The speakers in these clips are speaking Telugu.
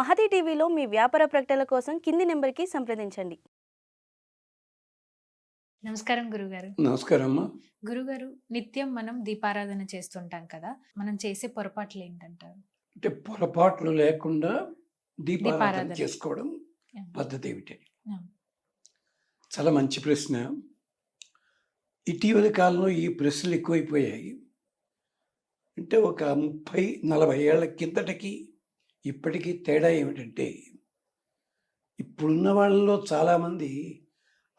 మహతి టీవీలో మీ వ్యాపార ప్రకటనల కోసం కింది నెంబర్కి సంప్రదించండి. నమస్కారం గురుగారు. నమస్కారం అమ్మా గురుగారు నిత్యం మనం దీపారాధన చేస్తుంటాం కదా మనం చేసే పొరపాట్లు ఏంటంటారు అంటే పొరపాట్లు లేకుండా దీపారాధన. చేసుకోవడం. పద్ధతి ఏమిటి. చాలా మంచి ప్రశ్న. ఇటీవలి కాలంలో ఈ ప్రశ్నలు ఎక్కువైపోయాయి. అంటే ఒక ముప్పై నలభై ఏళ్ళ కిందటికి ఇప్పటికీ తేడా ఏమిటంటే ఇప్పుడున్న వాళ్ళలో చాలామంది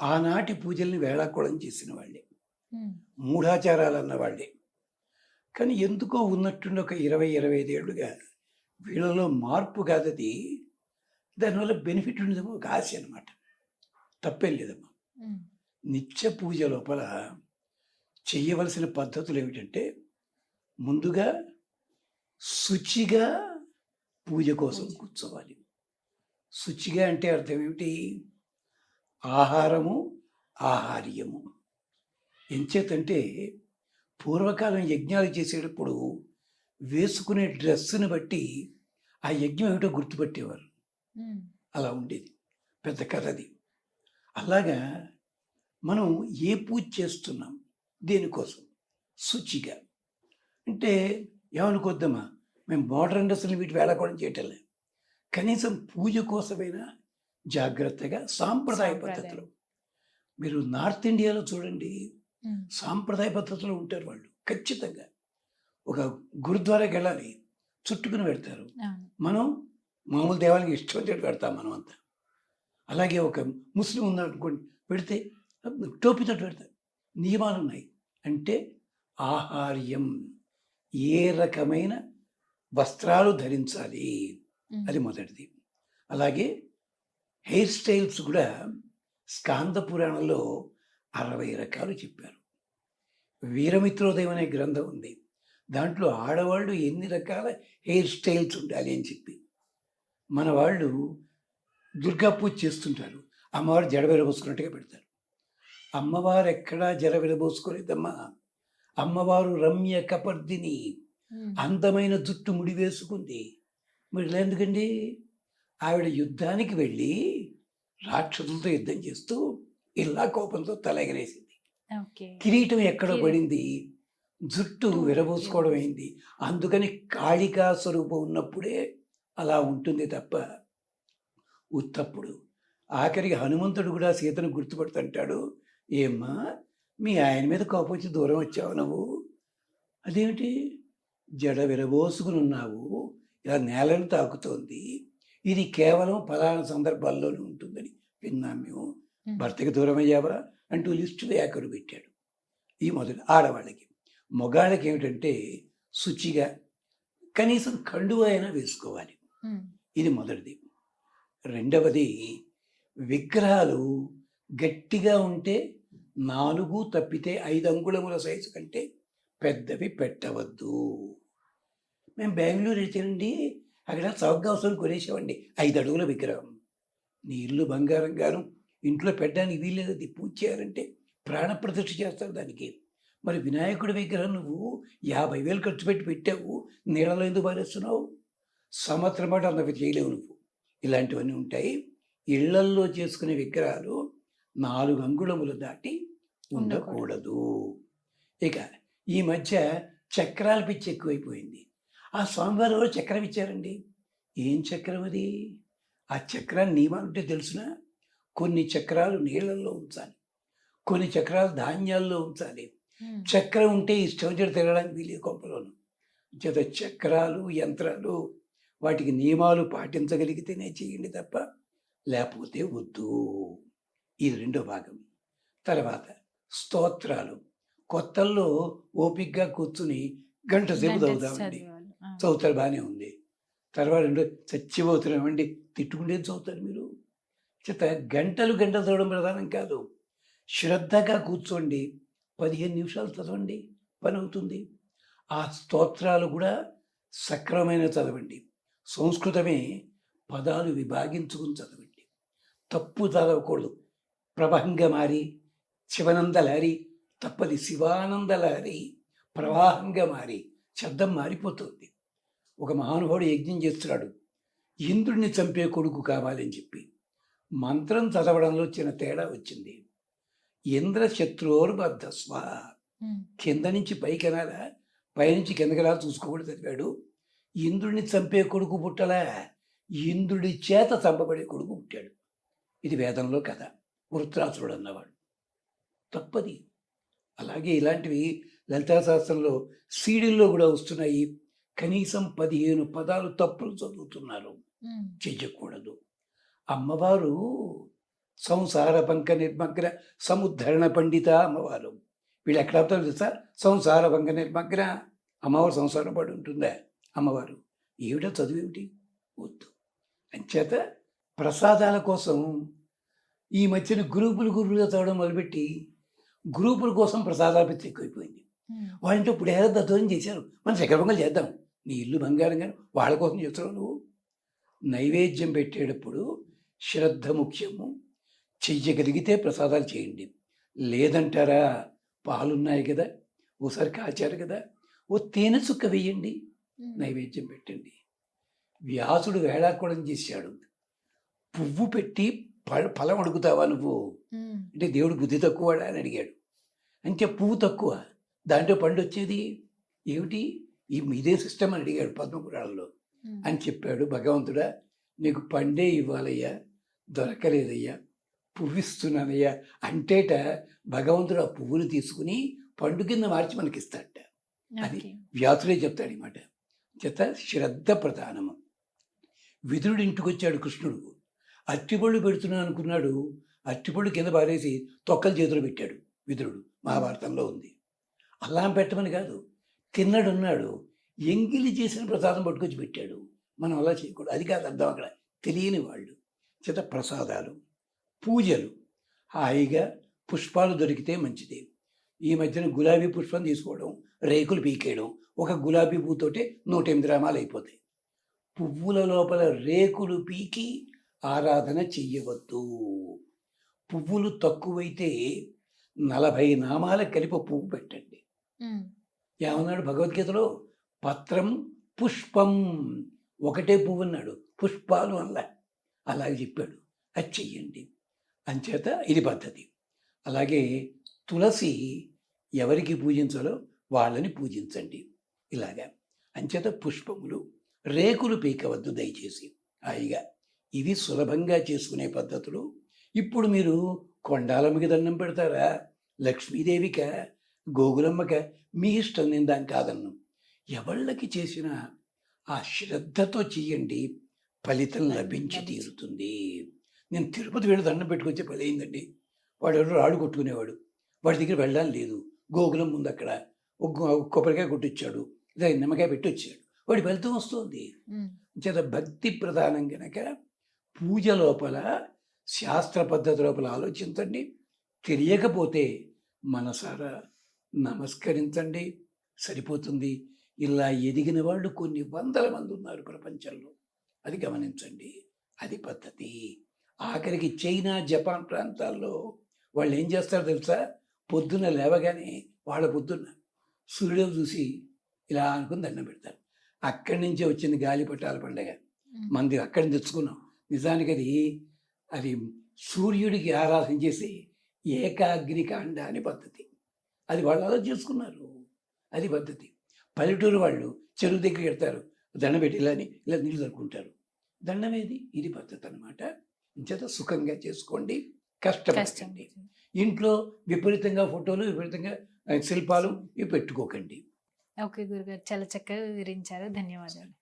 ఆనాటి పూజల్ని వేళాకోళం చేసిన వాళ్ళే. మూఢాచారాలు అన్న వాళ్ళే. కానీ ఎందుకో ఉన్నట్టుండి ఒక ఇరవై ఇరవై ఐదు ఏళ్ళుగా వీళ్ళలో మార్పు కాదది. దానివల్ల బెనిఫిట్ ఉండదేమో ఒక ఆశ అనమాట తప్పేం లేదమ్మా. నిత్య పూజ లోపల చేయవలసిన పద్ధతులు ఏమిటంటే ముందుగా శుచిగా పూజ కోసం. కూర్చోవాలి. శుచిగా అంటే అర్థం ఏమిటి? ఆహారము ఆహార్యము. ఎంచేతంటే పూర్వకాలం యజ్ఞాలు చేసేటప్పుడు వేసుకునే డ్రెస్సుని బట్టి ఆ యజ్ఞం ఏమిటో గుర్తుపట్టేవారు. అలా ఉండేది. పెద్ద కథ అది. అలాగా మనం ఏ పూజ చేస్తున్నాం? దేనికోసం? శుచిగా. అంటే ఏమనుకోద్దామా మేము మోడర్న్ డ్రెస్సులు వీటి వేళకోవడం చేయటంలే కనీసం పూజ కోసమైనా జాగ్రత్తగా సాంప్రదాయ. పద్ధతిలో. మీరు నార్త్ ఇండియాలో చూడండి సాంప్రదాయ పద్ధతిలో ఉంటారు వాళ్ళు ఖచ్చితంగా. ఒక గురుద్వారాకి వెళ్ళాలి చుట్టుకుని పెడతారు. మనం మామూలు దేవాలయం ఇష్టం వచ్చినట్టు పెడతాం మనం అంతా. అలాగే ఒక ముస్లిం ఉన్నాడు అనుకోండి పెడితే టోపీతో పెడతారు నియమాలు ఉన్నాయి అంటే ఆహార్యం ఏ రకమైన వస్త్రాలు ధరించాలి అది మొదటిది. అలాగే హెయిర్ స్టైల్స్ కూడా స్కాంద పురాణంలో అరవై రకాలు చెప్పారు. వీరమిత్రోదయం అనే గ్రంథం ఉంది. దాంట్లో ఆడవాళ్ళు ఎన్ని రకాల హెయిర్ స్టైల్స్ ఉండాలి అని చెప్పి. మన వాళ్ళు దుర్గా పూజ చేస్తుంటారు. అమ్మవారు జడ విరబోసుకున్నట్టుగా పెడతారు. అమ్మవారు ఎక్కడా జడ విరబోసుకోలేదమ్మా. అమ్మవారు రమ్య కపర్దిని అందమైన జుట్టు ముడి వేసుకుంది. మరి ఎందుకండి? ఆవిడ యుద్ధానికి వెళ్ళి రాక్షసులతో యుద్ధం చేస్తూ ఇలా కోపంతో తల ఎగరేసింది. కిరీటం ఎక్కడో పడింది. జుట్టు విరబోసుకోవడం అయింది. అందుకని కాళికా స్వరూపం ఉన్నప్పుడే అలా ఉంటుంది తప్ప ఉత్తప్పుడు ఆఖరికి హనుమంతుడు కూడా సీతను గుర్తుపడుతుంటాడు. ఏమ్మా మీ ఆయన మీద కోపం వచ్చి దూరం వచ్చావు నువ్వు? అదేమిటి? జడ విరబోసుకుని ఉన్నావు. ఇలా నేలను తాకుతోంది. ఇది కేవలం ఫలానా సందర్భాల్లోనే ఉంటుందని విన్నాం మేము. భర్తకి దూరం అయ్యావా అంటూ లిస్టు వ్యాకరు పెట్టాడు. ఈ మొదటి ఆడవాళ్ళకి. మగాళ్ళకి ఏమిటంటే శుచిగా కనీసం కండువ అయినా వేసుకోవాలి. ఇది మొదటిది. రెండవది విగ్రహాలు గట్టిగా ఉంటే నాలుగు తప్పితే ఐదు అంగుళముల సైజు కంటే పెద్దవి పెట్టవద్దు. మేము బెంగళూరు వెళ్తేనండి అక్కడ చౌక అవసరం కొనేసామండి ఐదు అడుగుల విగ్రహం. నీ ఇల్లు బంగారం గాను ఇంట్లో పెట్టడానికి వీల్లేదు అది పూజ చేయాలంటే ప్రాణప్రతిష్ఠ చేస్తారు దానికి. మరి వినాయకుడి విగ్రహం నువ్వు యాభై వేలు ఖర్చు పెట్టి పెట్టావు నీళ్ళలో ఎందుకు పారేస్తున్నావు? సంవత్సరం పాటు అంత చేయలేవు నువ్వు. ఇలాంటివన్నీ ఉంటాయి. ఇళ్ళల్లో చేసుకునే విగ్రహాలు నాలుగు అంగుళములు దాటి ఉండకూడదు. ఇక ఈ మధ్య చక్రాల పిచ్చి ఎక్కువైపోయింది. ఆ స్వామివారు ఎవరో చక్రం ఇచ్చారండి. ఏం చక్రం అది? ఆ చక్రాన్ని నియమాలు ఉంటే తెలుసునా? కొన్ని చక్రాలు నీళ్ళల్లో ఉంచాలి. కొన్ని చక్రాలు ధాన్యాల్లో ఉంచాలి. చక్రం ఉంటే ఇష్టం వచ్చినట్టు తిరగడానికి వీలేదు కొంపలోను. చేత చక్రాలు యంత్రాలు వాటికి నియమాలు పాటించగలిగితేనే చేయండి తప్ప లేకపోతే వద్దు. ఇది రెండో భాగం. తర్వాత స్తోత్రాలు. కొత్తల్లో ఓపిగ్గా కూర్చుని గంట సేపు చదువుతామండి చదువుతారు బాగానే ఉంది. తర్వాత రెండు చచ్చిపోతున్నామండి తిట్టుకుంటేది చదువుతారు మీరు? చేత గంటలు గంటలు చదవడం ప్రధానం కాదు. శ్రద్ధగా కూర్చోండి. పదిహేను నిమిషాలు చదవండి పని అవుతుంది. ఆ స్తోత్రాలు కూడా సక్రమైన చదవండి. సంస్కృతమే పదాలు విభాగించుకుని చదవండి. తప్పు చదవకూడదు. ప్రభంగమారి శివనందలహరి తప్పది శివానందలహరి ప్రవాహంగా మారి శబ్దం మారిపోతుంది. ఒక మహానుభావుడు యజ్ఞం చేస్తున్నాడు. ఇంద్రుడిని చంపే కొడుకు కావాలని చెప్పి మంత్రం చదవడంలో చిన్న తేడా వచ్చింది. ఇంద్ర శత్రువుర్బద్ధ స్వ. కింద నుంచి పైకి అనాలా? పైనుంచి కిందకి రా చూసుకోకూడదు చదివాడు ఇంద్రుడిని చంపే కొడుకు పుట్టలా? ఇంద్రుడి చేత చంపబడే కొడుకు పుట్టాడు. ఇది వేదంలో కథ. వృత్రాసురుడు అన్నవాడు. తప్పది. అలాగే ఇలాంటివి లలితా శాస్త్రంలో సీడీల్లో కూడా వస్తున్నాయి. కనీసం పదిహేను పదాలు తప్పులు చదువుతున్నారు. చెయ్యకూడదు. అమ్మవారు సంసార పంక నిర్మగ్న సముద్ధరణ పండిత అమ్మవారు. వీళ్ళు ఎక్కడ అవుతారు తెలుసా? సంసార పంక నిర్మగ్న అమ్మవారు సంసారం పడి ఉంటుందా? అమ్మవారు. ఏమిటో చదువేమిటి వద్దు. అంచేత ప్రసాదాల కోసం ఈ మధ్యన గ్రూపులు గ్రూపులుగా చదవడం మొదలుపెట్టి గ్రూపుల కోసం ప్రసాదాల పిచ్చి ఎక్కువైపోయింది. వాళ్ళంటే ఇప్పుడు ఏదో దద్దోజనం చేశారు. మనం పొంగల్ చేద్దాం. నీ ఇల్లు బంగారం కానీ వాళ్ళ కోసం చేస్తున్నావు నువ్వు? నైవేద్యం పెట్టేటప్పుడు శ్రద్ధ ముఖ్యము. చెయ్యగలిగితే ప్రసాదాలు చేయండి. లేదంటారా? పాలున్నాయి కదా. ఓసారి కాచారు కదా. ఓ తేనె చుక్క వేయండి. నైవేద్యం పెట్టండి. వ్యాసుడు వేళాకోళం చేశాడు. పువ్వు పెట్టి ప ఫలం అడుగుతావా నువ్వు? అంటే దేవుడు బుద్ధి తక్కువడా అని అడిగాడు. అంటే పువ్వు తక్కువ. దాంట్లో పండు వచ్చేది ఏమిటి? ఈ ఇదే సిస్టమ్ అని అడిగాడు పద్మపురాణంలో. అని చెప్పాడు భగవంతుడా నీకు పండే ఇవ్వాలయ్యా దొరకలేదయ్యా పువ్విస్తున్నానయ్యా అంటేట భగవంతుడు ఆ పువ్వును తీసుకుని పండు కింద మార్చి మనకిస్తాడట. అది ఓకే. వ్యాసుడే చెప్తాడు ఈ మాట. చేత శ్రద్ధ ప్రధానము. విదురుడు ఇంటికి వచ్చాడు కృష్ణుడు. అట్టిపళ్ళు పెడుతున్నాను అనుకున్నాడు. అట్టిపళ్ళు కింద పారేసి తొక్కలు చేతులు పెట్టాడు విదురుడు. మహాభారతంలో ఉంది. అలా పెట్టమని కాదు తిన్నడున్నాడు. ఎంగిలి చేసిన ప్రసాదం పట్టుకొచ్చి పెట్టాడు. మనం అలా చేయకూడదు. అది కాదు అర్థం అక్కడ. తెలియని వాళ్ళు. చేత ప్రసాదాలు పూజలు. హాయిగా పుష్పాలు దొరికితే మంచిది. ఈ మధ్యన గులాబీ పుష్పం తీసుకోవడం రేకులు పీకేయడం ఒక గులాబీ పువ్వుతోటే నూట ఎనిమిది గ్రామాలు అయిపోతాయి. పువ్వుల లోపల రేకులు పీకి ఆరాధన చెయ్యవద్దు. పువ్వులు తక్కువైతే నలభై నామాల కలిపి పువ్వు పెట్టండి. ఏమన్నాడు? భగవద్గీతలో పత్రం పుష్పం. ఒకటే పువ్వు అన్నాడు. పుష్పాలు అల్ల. అలాగే చెప్పాడు. అది చెయ్యండి. అంచేత ఇది పద్ధతి. అలాగే తులసి ఎవరికి పూజించాలో వాళ్ళని పూజించండి. ఇలాగా. అంచేత పుష్పములు రేకులు పీకవద్దు దయచేసి. హాయిగా. ఇవి సులభంగా చేసుకునే పద్ధతులు. ఇప్పుడు మీరు కొండాలమ్మకి దండం పెడతారా? లక్ష్మీదేవిక? గోగులమ్మక మీ ఇష్టం నేను దాన్ని కాదన్ను ఎవళ్ళకి చేసినా ఆ శ్రద్ధతో చెయ్యండి ఫలితం లభించి. తీరుతుంది. నేను తిరుపతి వెళ్ళి దండం పెట్టుకొచ్చే పని అయిందండి వాడు ఎవడో రాడు కొట్టుకునేవాడు. వాడి దగ్గర వెళ్ళాలి లేదు. గోకులం ముందు అక్కడ కొబ్బరికాయ కొట్టించాడు లేదా నిమ్మకాయ పెట్టి వచ్చాడు వాడి ఫలితం వస్తుంది చేత భక్తి ప్రధానం గనక పూజ లోపల శాస్త్ర పద్ధతి లోపల ఆలోచించండి. తెలియకపోతే మనసారా నమస్కరించండి. సరిపోతుంది. ఇలా ఎదిగిన వాళ్ళు కొన్ని వందల మంది ఉన్నారు ప్రపంచంలో. అది గమనించండి. అది పద్ధతి. ఆఖరికి చైనా జపాన్ ప్రాంతాల్లో వాళ్ళు ఏం చేస్తారో తెలుసా? పొద్దున్న లేవగానే వాళ్ళ పొద్దున్న సూర్యుడు చూసి ఇలా అనుకుని దండం పెడతారు. అక్కడి నుంచే వచ్చింది గాలిపటాల పండగ. మంది అక్కడి నుంచి తెచ్చుకున్నాం. నిజానికి అది అది సూర్యుడికి ఆరాధన చేసి ఏకాగ్నికాండ అని పద్ధతి. అది వాళ్ళు అలా చేసుకున్నారు. అది పద్ధతి. పల్లెటూరు వాళ్ళు చెరువు దగ్గరికి వెళ్తారు. దండం పెట్టి ఇలా అని ఇలా నీళ్ళు దొరుకుంటారు దండం ఏది? ఇది పద్ధతి అనమాట చేత సుఖంగా చేసుకోండి కష్టం కష్టపడండి ఇంట్లో విపరీతంగా ఫోటోలు విపరీతంగా శిల్పాలు ఇవి పెట్టుకోకండి. ఓకే గురుగారు చాలా చక్కగా వివరించారు. ధన్యవాదాలు.